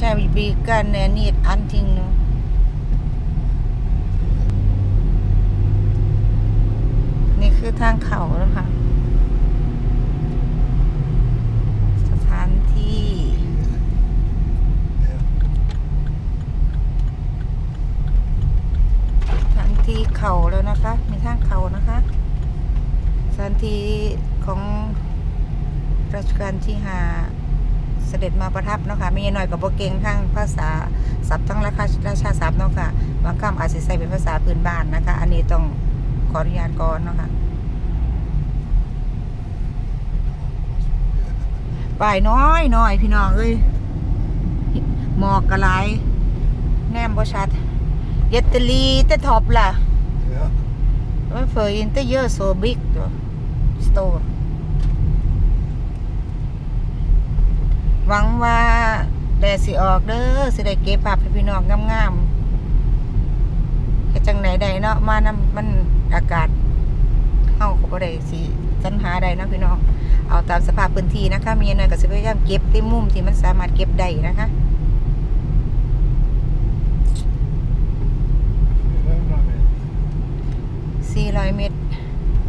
Kanske vi bygger ner allting nu. นี่คือทางเขาแล้วค่ะสถานที่สถานที่เขาแล้วนะคะ มีทางเขานะคะสถานที่ของรัชกาลที่ห้า เสด็จมาประทับเนาะค่ะมีหน่อยกับโบเก่งทางภาษาศัพท์ทั้งราชาราชาศัพท์เนาะค่ะบางคำอาจจะใส่เป็นภาษาพื้นบ้านนะคะ อันนี้ต้องขออนุญาตก่อนเนาะค่ะป่ายน้อยน้อยพี่น้องเอ้ยหมอกกระไรแนมบ่ชัด Jättelite tavla. Ja. Varför inte gör så big då? Stor. หวังว่าแดดสิออกเด้อสิได้เก็บภาพให้พี่น้องงามๆเฮ็ดจังไหนใดเนาะมานํมันอากาศเฮาก็บ่ได้สิสรรหาใดเนาะพี่น้องเอาตามสภาพพื้นที่นะคะ มีหน่อยก็สิพยายามเก็บที่มุมที่มันสามารถเก็บได้นะคะ400เมตร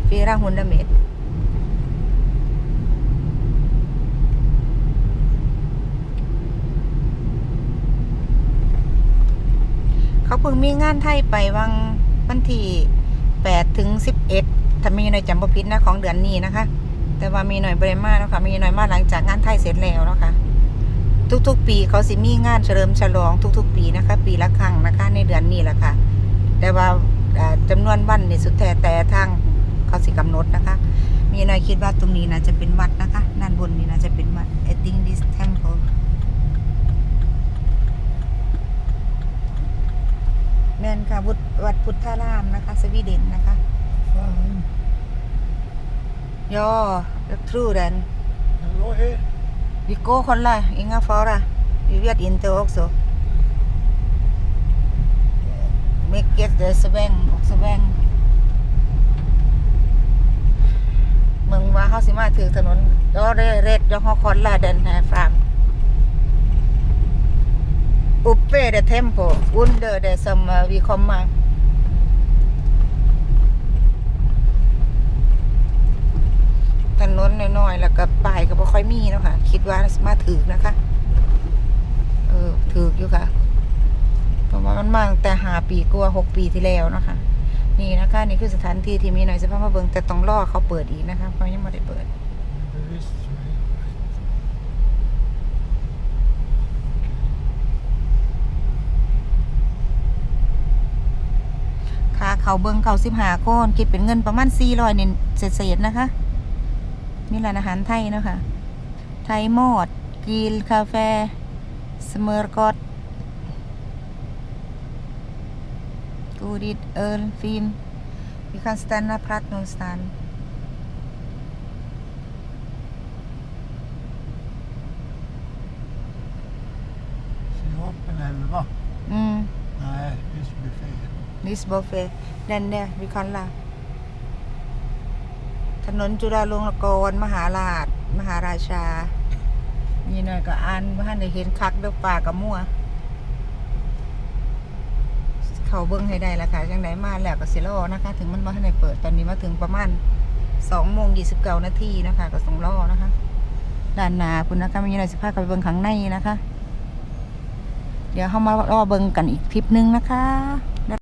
400เมตร เขาเพิ่งมีงานไทยไปวังวันที่8ถึง11ถ้ามีหน่อยจำบ่ผิดนะของเดือนนี้นะคะ แต่ว่ามีหน่อยเบรมาเนาะค่ะมีหน่อยมาหลังจากงานไทยเสร็จแล้วเนาะค่ะ ทุกๆ ปีเขาสิมีงานเฉลิมฉลองทุก ๆ ปีนะคะ ปีละครั้งนะคะ ในเดือนนี้แหละค่ะ แต่ว่าจำานวนวันนี่สุดแท้แต่ทางเขาสิกำหนดนะคะ มีหน่อยคิดว่าตรงนี้นะจะเป็นวัดนะคะด้านบนนี้นะจะเป็นวัด I think this temple แม่ นค่ะวัดวัดพุทธารามนะคะ สวีเดนนะคะ Fan. ย่อ true then Hallå här. vi går kolla inga fara vi vet inte också mycket sväng och sväng มึงว่าเขาสิมาถึงถนนยอเรเรดยอฮอคอนลาเดนแฮฟาม อุปเปเดเทมโปอุนเดอเดซัมวีคอมมาถนนน้อยๆแล้วก็ป้ายก็บ่ค่อยมีเนาะค่ะ คิดว่ามาถึงนะคะ เออถึกอยู่ค่ะเพราะว่ามันมางแต่หาปีกว่าหกปีที่แล้วเนาะค่ะนี่นะคะ นี่คือสถานที่ที่มีหน่อยสภาพมาเบิงแต่ต้องรอเขาเปิดอีกนะคะเพราะยังไม่ได้เปิด Visst. ค่า เขาเบิงเขาสิบหาโคนคิดเป็นเงินประมาณสี่ร้อยเนี่ยเศษๆนะคะมีร้านอาหารไทยนะคะ ไทยหมอดกีลคาเฟ่สเมอร์กอตกูดิดเอิร์ลฟิล์มวิคันสแตนนาพรัตนนสตัน Sinapen 11. อืม Nej, fiskbuffé. นิสโบเฟเดนเนี่ยวิคอนลาถนนจุฬาลงกรณ์มหาราช มหาราชา นี่หน่อยก็อ่านว่าในเห็นคักเด้อป่ากับมั่ว เขาเบิ้งให้ได้ละค่ะจังไดมาแล้วก็เสิรอนะคะ ถึงมันมาให้ในเปิดตอนนี้มาถึงประมาณสองโมงยี่สิบเก้านาทีนะคะก็ส่งรอนะคะด้านหน้าคุณนะคะมีอะไรสิพากันไปเบิ้งข้างในนะคะ เดี๋ยวเข้ามารอเบิ้งกันอีกทริปหนึงนะคะ